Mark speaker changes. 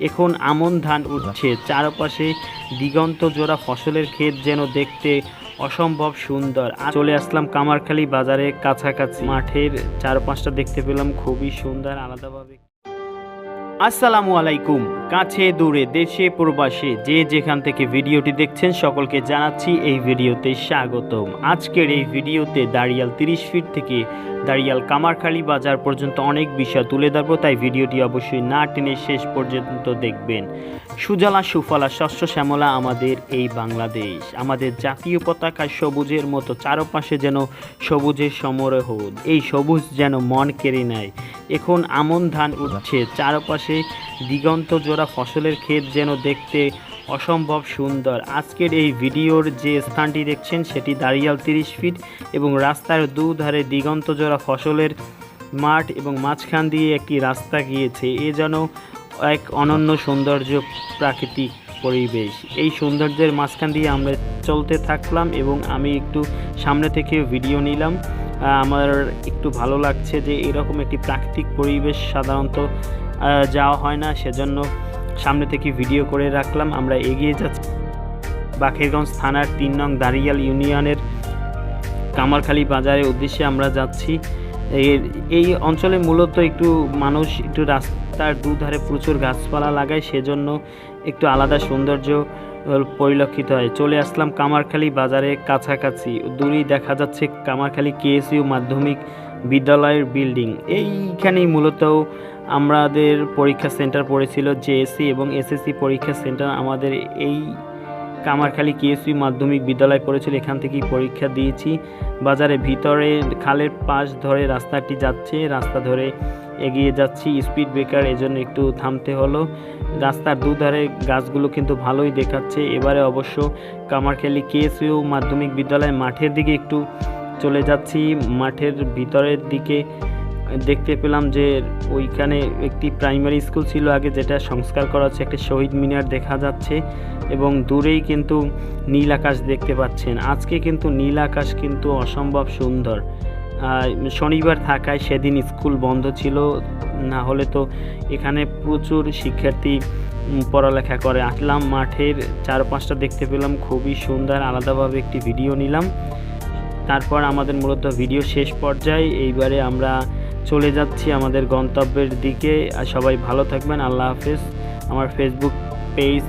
Speaker 1: এখন আমন ধান উঠছে। চারপাশে দিগন্ত জোড়া ফসলের ক্ষেত যেন দেখতে অসম্ভব সুন্দর। চলে আসলাম কামারখালী বাজারে কাছাকাছি। মাঠের চারপাশটা দেখতে পেলাম খুবই সুন্দর, আলাদাভাবে। আসসালামু আলাইকুম। কাছে দূরে, দেশে প্রবাসে যে যেখান থেকে ভিডিওটি দেখছেন সকলকে জানাচ্ছি এই ভিডিওতে স্বাগতম। আজকের এই ভিডিওতে দাঁড়িয়াল তিরিশ ফিট থেকে দাঁড়িয়াল কামারখালী বাজার পর্যন্ত অনেক বিষয় তুলে ধরবো, তাই ভিডিওটি অবশ্যই না টেনে শেষ পর্যন্ত দেখবেন। সুজলা, সুফলা, শস্য, শ্যামলা আমাদের এই বাংলাদেশ। আমাদের জাতীয় পতাকা সবুজের মতো, চারপাশে যেন সবুজের সমারোহ। এই সবুজ যেন মন কেড়ে নেয়। এখন আমন ধান উঠছে, চারপাশে দিগন্ত জোড়া ফসলের ক্ষেত যেন দেখতে অসম্ভব সুন্দর। আজকের এই ভিডিওর যে স্থানটি দেখছেন, সেটি দাঁড়িয়াল তিরিশ ফিট এবং রাস্তার দুধারে দিগন্ত জোড়া ফসলের মাঠ এবং মাঝখান দিয়ে একটি রাস্তা গিয়েছে। এ যেন এক অনন্য সৌন্দর্য প্রাকৃতিক পরিবেশ। এই সৌন্দর্যের মাঝখান দিয়ে আমরা চলতে থাকলাম এবং আমি একটু সামনে থেকে ভিডিও নিলাম। আমার একটু ভালো লাগছে যে এরকম একটি প্রাকৃতিক পরিবেশ সাধারণত যাওয়া হয় না। সেজন্য সামনে থেকে ভিডিও করে রাখলাম, আমরা এগিয়ে যাচ্ছি। বাখেরগঞ্জ থানার তিন নং দাঁড়িয়াল ইউনিয়নের কামারখালী বাজারের উদ্দেশ্যে আমরা যাচ্ছি। এই অঞ্চলে মূলত একটু মানুষ একটু রাস্তার দুধারে প্রচুর গাছপালা লাগায়, সেজন্য একটু আলাদা সৌন্দর্য পরিলক্ষিত হয়। চলে আসলাম কামারখালী বাজারে কাছাকাছি। দূরেই দেখা যাচ্ছে কামারখালী কেএসইউ মাধ্যমিক বিদ্যালয়ের বিল্ডিং। এইখানেই মূলত আমাদের পরীক্ষা সেন্টার পড়েছিল জেএসসি এবং এসএসসি পরীক্ষা সেন্টার আমাদের এই কামারখালী কেএসইউ মাধ্যমিক বিদ্যালয় পড়েছিল এখান থেকেই পরীক্ষা দিয়েছি। বাজারে ভিতরে খালের পাশ ধরে রাস্তাটি যাচ্ছে, রাস্তা ধরে এগিয়ে যাচ্ছি, স্পিড ব্রেকার, এজন্য একটু থামতে হলো। রাস্তার দুধারে গাছগুলো কিন্তু ভালোই দেখাচ্ছে। এবারে অবশ্য কামারখালী কেএসইউ মাধ্যমিক বিদ্যালয় মাঠের দিকে একটু চলে যাচ্ছি। মাঠের ভিতরের দিকে দেখতে পেলাম যে ওইখানে একটি প্রাইমারি স্কুল ছিল আগে, যেটা সংস্কার করা হচ্ছে, একটা শহীদ মিনার দেখা যাচ্ছে এবং দূরেই কিন্তু নীল আকাশ দেখতে পাচ্ছেন। আজকে কিন্তু নীল আকাশ কিন্তু অসম্ভব সুন্দর। শনিবার থাকায় সেদিন স্কুল বন্ধ ছিল, না হলে তো এখানে প্রচুর শিক্ষার্থী পড়ালেখা করে। আসলাম মাঠের চারপাশটা দেখতে পেলাম, খুবই সুন্দর, আলাদাভাবে একটি ভিডিও নিলাম। তারপর আমাদের মূলত ভিডিও শেষ পর্যায়ে, এইবারে আমরা চলে যাচ্ছি আমাদের গন্তব্যের দিকে। আর সবাই ভালো থাকবেন। আল্লাহ হাফেজ। আমার ফেসবুক পেজ